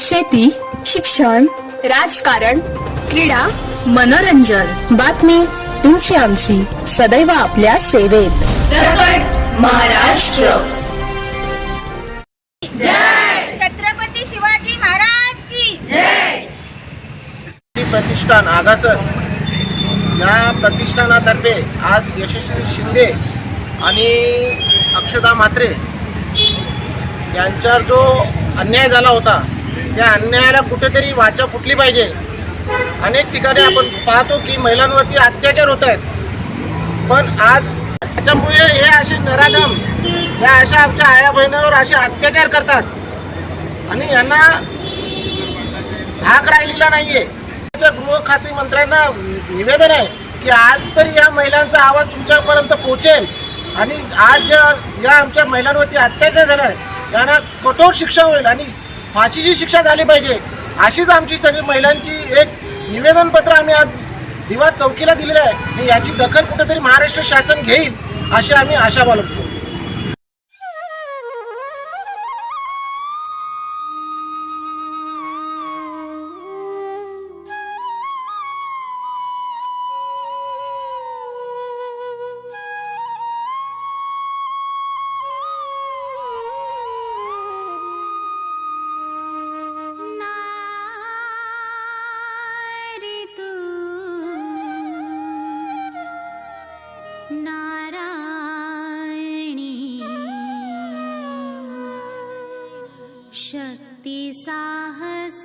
शेती शिक्षण राजकारण क्रीडा मनोरंजन. बातमी तुमची आमची. सदैव आपल्या सेवेत. महाराष्ट्र. छत्रपती शिवाजी महाराज की. प्रतिष्ठान आगासर या प्रतिष्ठानातर्फे आज यशस्वी शिंदे आणि अक्षता म्हात्रे यांच्यावर जो अन्याय झाला होता या अन्यायाला कुठेतरी वाचा फुटली पाहिजे. अनेक ठिकाणी आपण पाहतो की महिलांवरती अत्याचार होत आहेत. पण आज त्याच्यामुळे हे असे नराधम या अशा आमच्या आया बहिणीवर असे अत्याचार करतात. आणि यांना धाक राहिलेला नाहीये. आमच्या गृह खाते मंत्र्यांना निवेदन आहे की आज तरी या महिलांचा आवाज तुमच्यापर्यंत पोहोचेल. आणि आज ज्या या आमच्या महिलांवरती अत्याचार झाला आहे त्यांना कठोर शिक्षा होईल आणि फाशीची शिक्षा झाली पाहिजे. अशीच आमची सगळी महिलांची एक निवेदनपत्र आम्ही आज दिवा चौकीला दिलेलं आहे. आणि याची दखल कुठेतरी महाराष्ट्र शासन घेईल अशी आम्ही आशा बाळगतो. शक्ती साहस